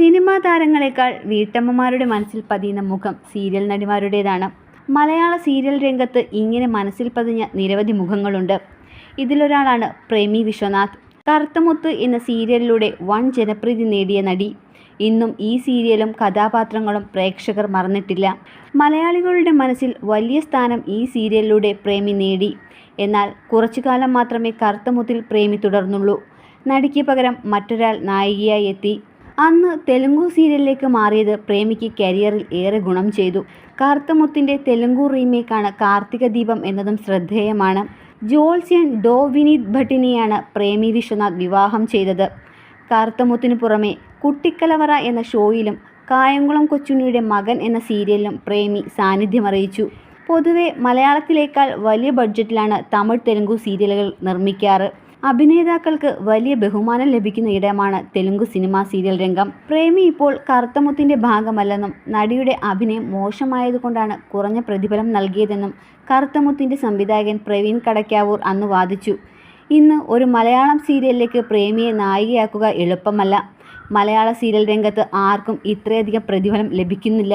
Cinema താരങ്ങളെക്കാൾ വീട്ടമ്മമാരുടെ മനസ്സിൽ പതിയുന്ന മുഖം serial നടിമാരുടേതാണ്. മലയാള serial രംഗത്ത് ഇങ്ങനെ മനസ്സിൽ പതിഞ്ഞ നിരവധി മുഖങ്ങളുണ്ട്. ഇതിലൊരാളാണ് പ്രേമി വിശ്വനാഥ്. കറുത്തമുത്ത് എന്ന സീരിയലിലൂടെ വൺ ജനപ്രീതി നേടിയ നടി. ഇന്നും ഈ സീരിയലും കഥാപാത്രങ്ങളും പ്രേക്ഷകർ മറന്നിട്ടില്ല. മലയാളികളുടെ മനസ്സിൽ വലിയ സ്ഥാനം ഈ സീരിയലിലൂടെ പ്രേമി നേടി. എന്നാൽ കുറച്ചു കാലം മാത്രമേ കറുത്തമുത്തിൽ പ്രേമി തുടർന്നുള്ളൂ. നടിക്ക് പകരം മറ്റൊരാൾ നായികയായി എത്തി. അന്ന് തെലുങ്കു സീരിയലിലേക്ക് മാറിയത് പ്രേമിക്ക് കരിയറിൽ ഏറെ ഗുണം ചെയ്തു. കാർത്തമുത്തിന്റെ തെലുങ്കു റീമേക്കാണ് കാർത്തിക ദീപം എന്നതും ശ്രദ്ധേയമാണ്. ജോൾസ്യൻ ഡോ വിനീത് ഭട്ടിനെയാണ് പ്രേമി വിശ്വനാഥ് വിവാഹം ചെയ്തത്. കാർത്തമുത്തിനു പുറമെ കുട്ടിക്കലവറ എന്ന ഷോയിലും കായംകുളം കൊച്ചുണ്ണിയുടെ മകൻ എന്ന സീരിയലിലും പ്രേമി സാന്നിധ്യമറിയിച്ചു പൊതുവെ മലയാളത്തിലേക്കാൾ വലിയ ബഡ്ജറ്റിലാണ് തമിഴ് തെലുങ്കു സീരിയലുകൾ നിർമ്മിക്കാറ്. അഭിനേതാക്കൾക്ക് വലിയ ബഹുമാനം ലഭിക്കുന്ന ഇടമാണ് തെലുങ്ക് സിനിമാ സീരിയൽ രംഗം. പ്രേമി ഇപ്പോൾ കറുത്തമുത്തിന്റെ ഭാഗമല്ലെന്നും നടിയുടെ അഭിനയം മോശമായതുകൊണ്ടാണ് കുറഞ്ഞ പ്രതിഫലം നൽകിയതെന്നും കറുത്തമുത്തിന്റെ സംവിധായകൻ പ്രവീൺ കടക്കാവൂർ അന്ന് വാദിച്ചു. ഇന്ന് ഒരു മലയാളം സീരിയലിലേക്ക് പ്രേമിയെ നായികയാക്കുക എളുപ്പമല്ല. മലയാള സീരിയൽ രംഗത്ത് ആർക്കും ഇത്രയധികം പ്രതിഫലം ലഭിക്കുന്നില്ല.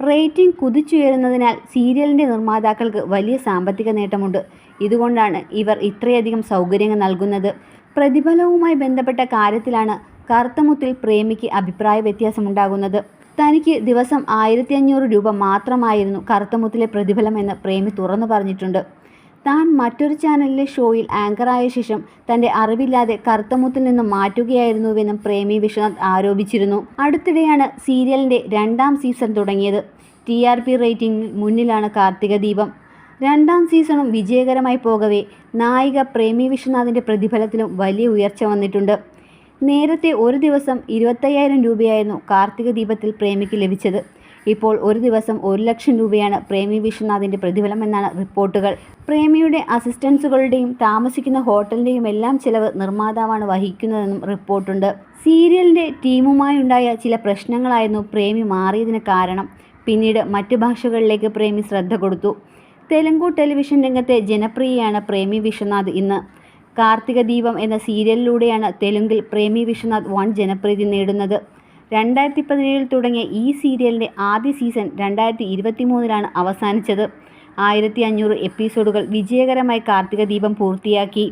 റേറ്റിംഗ് കുതിച്ചുയരുന്നതിനാൽ സീരിയലിന്റെ നിർമ്മാതാക്കൾക്ക് വലിയ സാമ്പത്തിക നേട്ടമുണ്ട്. ഇതുകൊണ്ടാണ് ഇവർ ഇത്രയധികം സൗകര്യങ്ങൾ നൽകുന്നത്. പ്രതിഫലവുമായി ബന്ധപ്പെട്ട കാര്യത്തിലാണ് കറുത്തമുത്തിൽ പ്രേമിക്ക് അഭിപ്രായ വ്യത്യാസമുണ്ടാകുന്നത്. തനിക്ക് ദിവസം ആയിരത്തി അഞ്ഞൂറ് രൂപ മാത്രമായിരുന്നു കറുത്തമുത്തിലെ പ്രതിഫലമെന്ന് പ്രേമി തുറന്നു പറഞ്ഞിട്ടുണ്ട്. താൻ മറ്റൊരു ചാനലിലെ ഷോയിൽ ആങ്കറായ ശേഷം തന്റെ അറിവില്ലാതെ കറുത്തമുത്തിൽ നിന്ന് മാറ്റുകയായിരുന്നുവെന്നും പ്രേമി വിശ്വനാഥ് ആരോപിച്ചിരുന്നു. അടുത്തിടെയാണ് സീരിയലിന്റെ രണ്ടാം സീസൺ തുടങ്ങിയത്. ടി ആർ പി റേറ്റിംഗിൽ മുന്നിലാണ് കാർത്തിക ദീപം. രണ്ടാം സീസണും വിജയകരമായി പോകവേ നായിക പ്രേമി വിശ്വനാഥിന്റെ പ്രതിഫലത്തിലും വലിയ ഉയർച്ച വന്നിട്ടുണ്ട്. നേരത്തെ ഒരു ദിവസം ഇരുപത്തയ്യായിരം രൂപയായിരുന്നു കാർത്തിക ദീപത്തിൽ പ്രേമിക്ക് ലഭിച്ചത്. ഇപ്പോൾ ഒരു ദിവസം ഒരു ലക്ഷം രൂപയാണ് പ്രേമി വിശ്വനാഥിന്റെ പ്രതിഫലം എന്നാണ് റിപ്പോർട്ടുകൾ. പ്രേമിയുടെ അസിസ്റ്റൻസുകളുടെയും താമസിക്കുന്ന ഹോട്ടലിന്റെയും എല്ലാം ചിലവ് നിർമ്മാതാവാണ് വഹിക്കുന്നതെന്നും റിപ്പോർട്ടുണ്ട്. സീരിയലിന്റെ ടീമുമായുണ്ടായ ചില പ്രശ്നങ്ങളായിരുന്നു പ്രേമി മാറിയതിന് കാരണം. പിന്നീട് മറ്റു ഭാഷകളിലേക്ക് പ്രേമി ശ്രദ്ധ കൊടുത്തു. തെലുങ്കു ടെലിവിഷൻ രംഗത്തെ ജനപ്രിയയാണ് പ്രേമി വിശ്വനാഥ് ഇന്ന്. കാർത്തിക ദീപം എന്ന സീരിയലിലൂടെയാണ് തെലുങ്കിൽ പ്രേമി വിശ്വനാഥ് വൺ ജനപ്രീതി നേടുന്നത്. രണ്ടായിരത്തി പതിനേഴിൽ തുടങ്ങിയ ഈ സീരിയലിന്റെ ആദ്യ സീസൺ രണ്ടായിരത്തി ഇരുപത്തി മൂന്നിലാണ് അവസാനിച്ചത്. ആയിരത്തി അഞ്ഞൂറ് എപ്പിസോഡുകൾ വിജയകരമായി കാർത്തിക ദീപം പൂർത്തിയാക്കി.